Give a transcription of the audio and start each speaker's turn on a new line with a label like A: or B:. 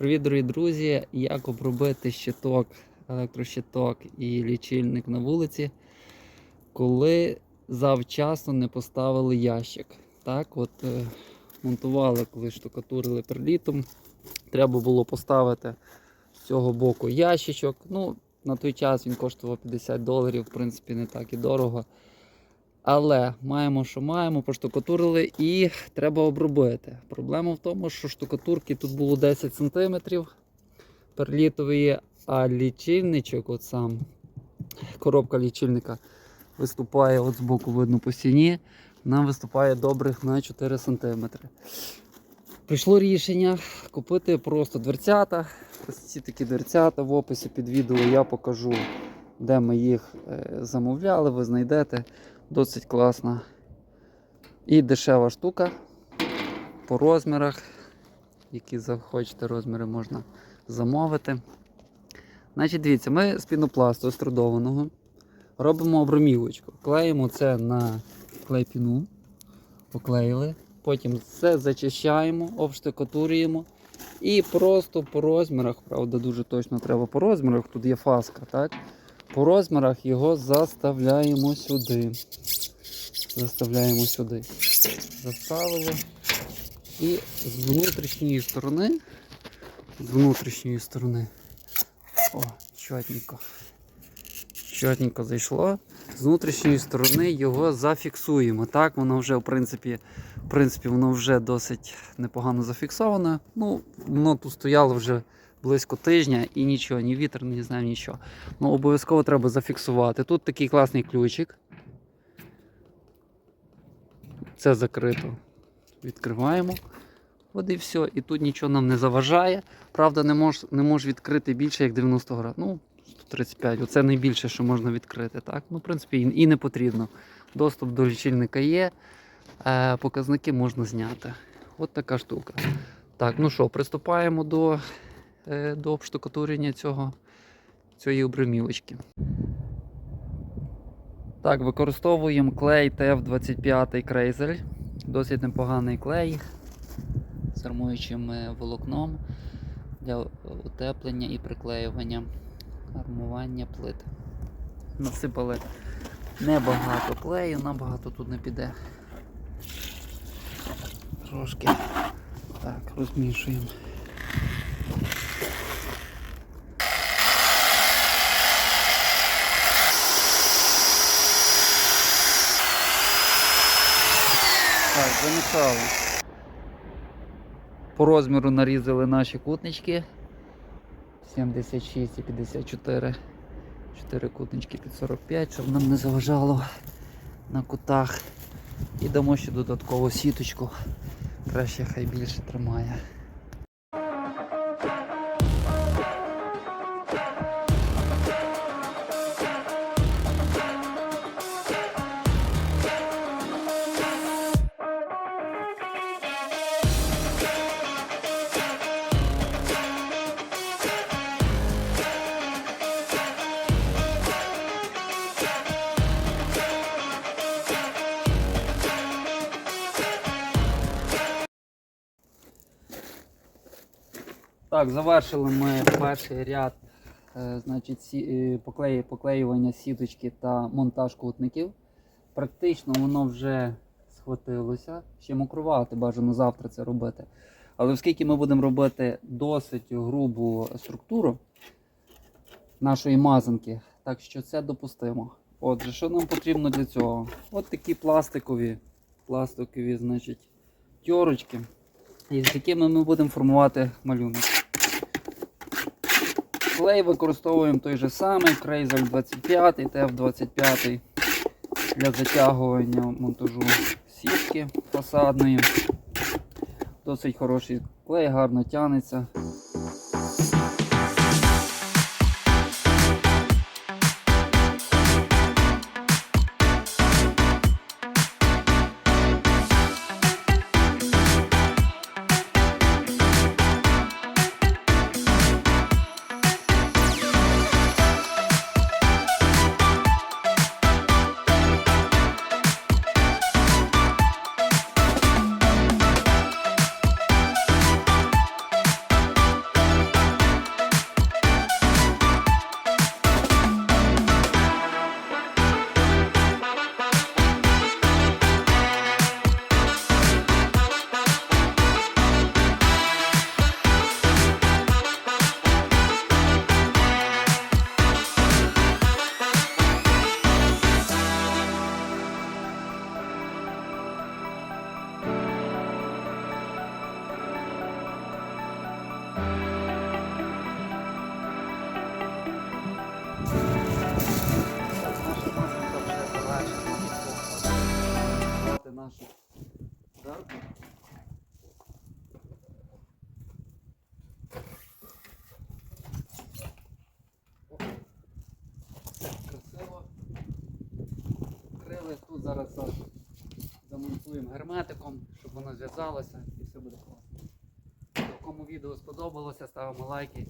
A: Привіт, дорогі друзі! Як обробити щиток, електрощиток і лічильник на вулиці, коли завчасно не поставили ящик. Так, от е, монтували, коли штукатурили перлітом. Треба було поставити з цього боку ящичок. Ну, на той час він коштував 50 доларів, в принципі, не так і дорого. Але маємо, що маємо, поштукатурили і треба обробити. Проблема в тому, що штукатурки тут було 10 см перлітової, а лічильничок, от сам коробка лічильника виступає от збоку, видно по стіні, вона виступає добрих на 4 см. Прийшло рішення купити просто дверцята. Ось ці такі дверцята в описі під відео я покажу, де ми їх е, замовляли, ви знайдете. Досить класна і дешева штука по розмірах. Які захочете розміри можна замовити. Значить, дивіться, ми з пінопласту острудованого робимо обромівочку. Клеїмо це на клейпіну, поклеїли. Потім все зачищаємо, обштукатурюємо. І просто по розмірах, правда, дуже точно треба по розмірах, тут є фаска, так? По розмірах його заставляємо сюди. Заставляємо сюди. Заставили. І з внутрішньої сторони, з внутрішньої сторони. О, чотненько. Чотненько зайшло. З внутрішньої сторони його зафіксуємо. Так, воно вже, в принципі, в принципі, воно вже досить непогано зафіксовано. Ну, воно тут стояло вже близько тижня і нічого, ні вітер, не знаю, нічого. Ну, обов'язково треба зафіксувати. Тут такий класний ключик. Це закрито. Відкриваємо. От і все. І тут нічого нам не заважає. Правда, не можеш не мож відкрити більше, як 90 градусів. Ну, 135. Оце найбільше, що можна відкрити. Так? Ну, в принципі, і, не потрібно. Доступ до лічильника є. Е, показники можна зняти. От така штука. Так, ну що, приступаємо до, до обштукатурення цього, цієї обремівочки. Так, використовуємо клей TF25 Крейзель. Досить непоганий клей з армуючим е, волокном для утеплення і приклеювання армування плит. Насипали небагато клею, набагато тут не піде. Трошки так, розмішуємо. Замішали. По розміру нарізали наші кутнички. 76 і 54. 4 кутнички під 45, щоб нам не заважало на кутах. І дамо ще додаткову сіточку. Краще хай більше тримає. Так, завершили ми перший ряд е, значить, сі, е, поклею- поклеювання сіточки та монтаж кутників. Практично воно вже схватилося. Ще мокрувати бажано завтра це робити. Але оскільки ми будемо робити досить грубу структуру нашої мазанки, так що це допустимо. Отже, що нам потрібно для цього? От такі пластикові, пластикові значить, тьорочки, із якими ми будемо формувати малюнок. Клей використовуємо той же самий, Крейзель 25, ТФ-25 для затягування монтажу сітки фасадної. Досить хороший клей, гарно тягнеться. Красиво. Крили тут зараз замонтуємо герметиком, щоб воно зв'язалося і все буде класно. Кому відео сподобалося, ставимо лайки